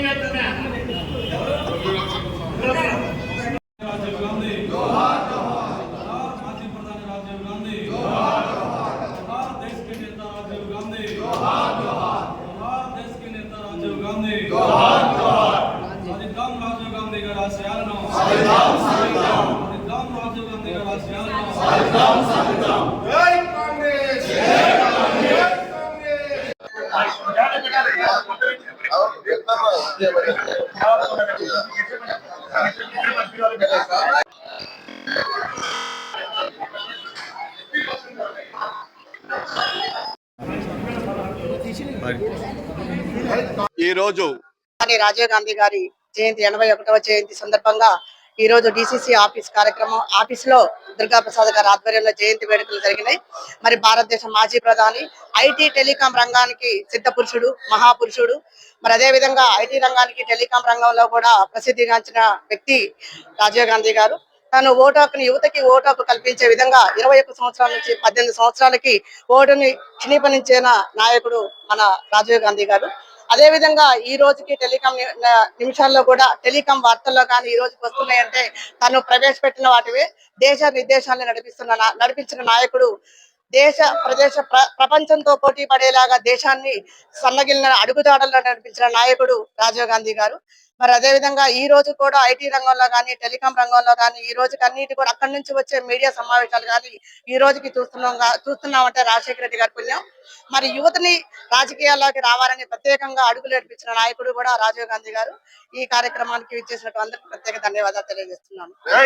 Yeah. ఈరోజు కానీ రాజీవ్ గాంధీ గారి జయంతి ఎనభై ఒకటవ జయంతి సందర్భంగా ఈ రోజు డిసిసి ఆఫీస్ కార్యక్రమం ఆఫీస్లో దుర్గా ప్రసాద్ గారి ఆధ్వర్యంలో జయంతి వేడుకలు జరిగినాయి. మరి భారతదేశ మాజీ ప్రధాని ఐటీ టెలికాం రంగానికి సిద్ధ పురుషుడు మహాపురుషుడు. మరి అదే విధంగా ఐటీ రంగానికి టెలికాం రంగంలో కూడా ప్రసిద్ధిగాంచిన వ్యక్తి రాజీవ్ గాంధీ గారు. తను ఓటు హక్కుని యువతకి ఓటు హక్కు కల్పించే విధంగా ఇరవై ఒక్క సంవత్సరాల నుంచి పద్దెనిమిది సంవత్సరాలకి ఓటుని క్షిణీపనించిన నాయకుడు మన రాజీవ్ గాంధీ గారు. అదే విధంగా ఈ రోజుకి టెలికాం నిమిషాల్లో కూడా టెలికాం వార్తల్లో కానీ ఈ రోజుకి వస్తున్నాయంటే తను ప్రవేశపెట్టిన వాటివే దేశ నిర్దేశాలను నడిపిస్తున్న నడిపించిన నాయకుడు దేశ ప్రదేశ ప్ర- ప్రపంచంతో పోటీ పడేలాగా దేశాన్ని సన్నగిలిన అడుగుజాడల్లో నడిపించిన నాయకుడు రాజీవ్ గాంధీ గారు. మరి అదే విధంగా ఈ రోజు కూడా ఐటీ రంగంలో కానీ టెలికాం రంగంలో కానీ ఈ రోజుకి అన్నిటి కూడా అక్కడి నుంచి వచ్చే మీడియా సమావేశాలు కానీ ఈ రోజుకి చూస్తున్నాం చూస్తున్నామంటే రాజశేఖర రెడ్డి గారి పుణ్యం. మరి యువతని రాజకీయాల్లోకి రావాలని ప్రత్యేకంగా అడుగులు నడిపించిన నాయకుడు కూడా రాజీవ్ గాంధీ గారు. ఈ కార్యక్రమానికి ఇచ్చేసినట్టు ప్రత్యేక ధన్యవాదాలు తెలియజేస్తున్నాను.